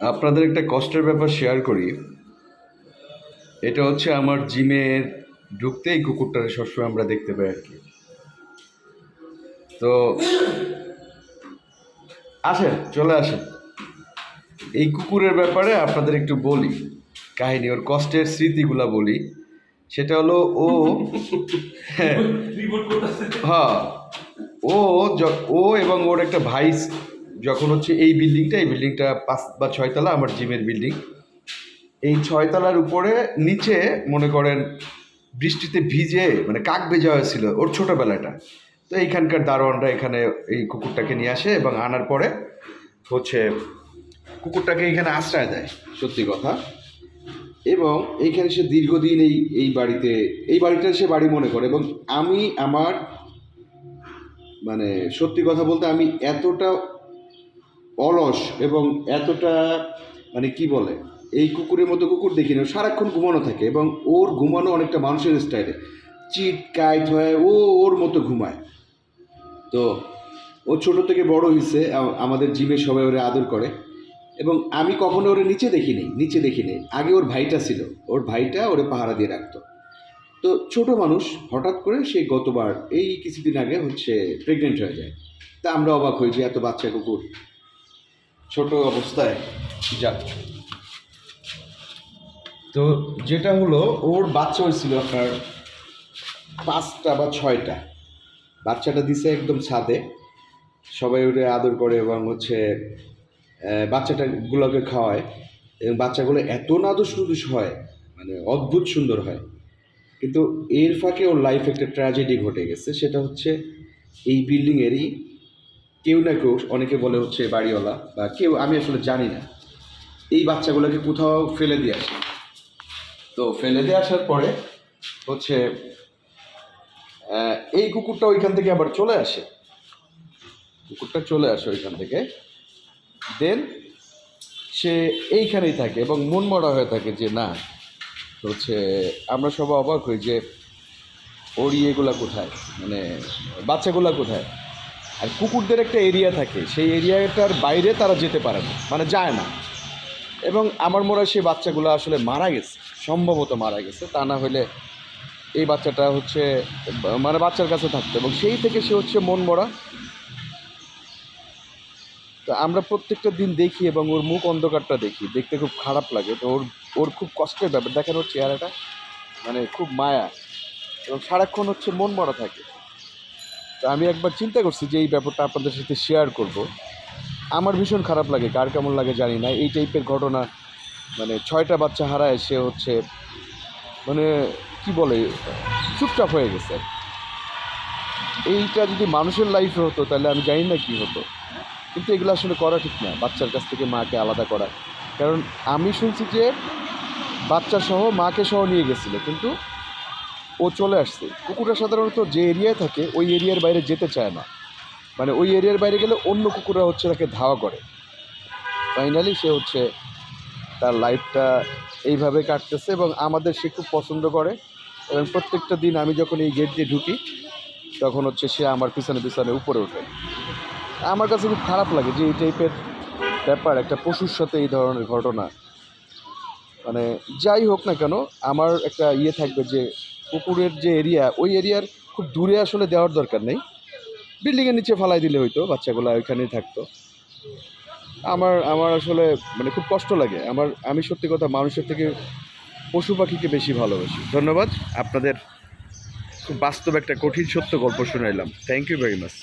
আপনাদের একটা কষ্টের ব্যাপার শেয়ার করি। এটা হচ্ছে আমার জিমের ঢুকতেই কুকুরটারে সবসময় আমরা দেখতে পাই আর কি। তো আসেন চলে আসেন। এই কুকুরের ব্যাপারে আপনাদের একটু বলি কাহিনী ওর কষ্টের স্মৃতিগুলা বলি। সেটা হলো ও হ্যাঁ ও ও এবং ওর একটা ভাই যখন হচ্ছে এই বিল্ডিংটা এই বিল্ডিংটা পাঁচ বা ছয়তলা আমার জিমের বিল্ডিং। এই ছয়তলার উপরে নিচে মনে করেন বৃষ্টিতে ভিজে মানে কাক ভেজা হয়েছিল ওর ছোটোবেলাটা। তো এইখানকার দারোয়ানরা এখানে এই কুকুরটাকে নিয়ে আসে এবং আনার পরে হচ্ছে কুকুরটাকে এখানে আশ্রয় দেয়, সত্যি কথা। এবং এইখানে সে দীর্ঘদিন এই এই বাড়িতে, এই বাড়িটা সে বাড়ি মনে করে এবং আমি আমার মানে সত্যি কথা বলতে আমি এতটা অলস এবং এতটা মানে কি বলে, এই কুকুরের মতো কুকুর দেখি না, সারাক্ষণ ঘুমানো থাকে এবং ওর ঘুমানো অনেকটা মানুষের স্টাইলে চিট, কাইট হয় ও ওর মতো ঘুমায়। তো ও ছোট থেকে বড় হয়েছে আমাদের জিমে সবাই ওরে আদর করে এবং আমি কখনো ওরে নিচে দেখিনি নিচে দেখিনি। আগে ওর ভাইটা ছিল, ওর ভাইটা ওরে পাহারা দিয়ে রাখতো। তো ছোট মানুষ, হঠাৎ করে সে গতবার, এই কিছুদিন আগে হচ্ছে প্রেগনেন্ট হয়ে যায়। তা আমরা অবাক হই যে এত বাচ্চা কুকুর। ছোট অবস্থায় যাক তো যেটা হলো, ওর বাচ্চা হয়েছিল আপনার পাঁচটা বা ছয়টা। বাচ্চাটা দিছে একদম ছাদে। সবাই ওরে আদর করে এবং হচ্ছে বাচ্চাটাগুলোকে খাওয়ায়। এবং বাচ্চাগুলো এত নাদুস নুদুস হয় মানে অদ্ভুত সুন্দর হয়। কিন্তু এর ফাঁকে ওর লাইফে একটা ট্র্যাজেডি ঘটে গেছে। সেটা হচ্ছে এই বিল্ডিংয়েরই কেউ না কেউ অনেকে বলে হচ্ছে বাড়িওয়ালা বা কেউ, আমি আসলে জানি না। এই বাচ্চাগুলোকে কোথাও ফেলে দিয়ে আসে। তো ফেলে দিয়ে আসার পরে হচ্ছে এই কুকুরটা ওইখান থেকে আবার চলে আসে। কুকুরটা চলে আসে ওইখান থেকে। দেন সে এইখানেই থাকে এবং মন মরা হয়ে থাকে যে না, হচ্ছে আমরা সবাই অবাক হই যে ওর ইয়েগুলা কোথায়? মানে বাচ্চাগুলা কোথায়? আর কুকুরদের একটা এরিয়া থাকে। সেই এরিয়াটার বাইরে তারা যেতে পারে না মানে যায় না। এবং আমার মনে হয় সেই বাচ্চাগুলো আসলে মারা গেছে, সম্ভবত মারা গেছে। তা না হলে এই বাচ্চাটা হচ্ছে মানে বাচ্চার কাছে থাকতো। এবং সেই থেকে সে হচ্ছে মন মরা। তো আমরা প্রত্যেকটা দিন দেখি এবং ওর মুখ অন্ধকারটা দেখি। দেখতে খুব খারাপ লাগে। তো ওর ওর খুব কষ্টের ব্যাপার। দেখেন ওর চেহারাটা মানে খুব মায়া। এবং সারাক্ষণ হচ্ছে মন মরা থাকে। তো আমি একবার চিন্তা করছি যে এই ব্যাপারটা আপনাদের সাথে শেয়ার করব। আমার ভীষণ খারাপ লাগে, কার কেমন লাগে জানি না। এই টাইপের ঘটনা মানে ছয়টা বাচ্চা হারায়, সে হচ্ছে মানে কি বলে, চুপচাপ হয়ে গেছে। এইটা যদি মানুষের লাইফে হতো, তাহলে আমি জানি না কি হতো। কিন্তু এগুলো আসলে করা ঠিক না, বাচ্চার কাছ থেকে মাকে আলাদা করা। কারণ আমি শুনছি যে বাচ্চা সহ মাকে সহ নিয়ে গেছিল, কিন্তু ও চলে আসছে। কুকুরটা সাধারণত যে এরিয়ায় থাকে, ওই এরিয়ার বাইরে যেতে চায় না। মানে ওই এরিয়ার বাইরে গেলে অন্য কুকুররা হচ্ছে তাকে ধাওয়া করে। ফাইনালি সে হচ্ছে তার লাইফটা এইভাবে কাটতেছে এবং আমাদের সে খুব পছন্দ করে। এবং প্রত্যেকটা দিন আমি যখন এই গেট দিয়ে ঢুকি, তখন হচ্ছে সে আমার পিছনে পিছনে উপরে ওঠে। আমার কাছে খুব খারাপ লাগে যে এই টাইপের ব্যাপার, একটা পশুর সাথে এই ধরনের ঘটনা। মানে যাই হোক না কেন, আমার একটা ইয়ে থাকবে যে পুকুরের যে এরিয়া ওই এরিয়ার খুব দূরে আসলে দেওয়ার দরকার নেই। বিল্ডিংয়ের নিচে ফালাই দিলে হয়তো বাচ্চাগুলো ওইখানেই থাকতো। আমার আমার আসলে মানে খুব কষ্ট লাগে। আমার, আমি সত্যি কথা মানুষের থেকে পশু পাখিকে বেশি ভালোবাসি। ধন্যবাদ। আপনাদের খুব বাস্তব একটা কঠিন সত্য গল্প শুনাইলাম। Thank you very much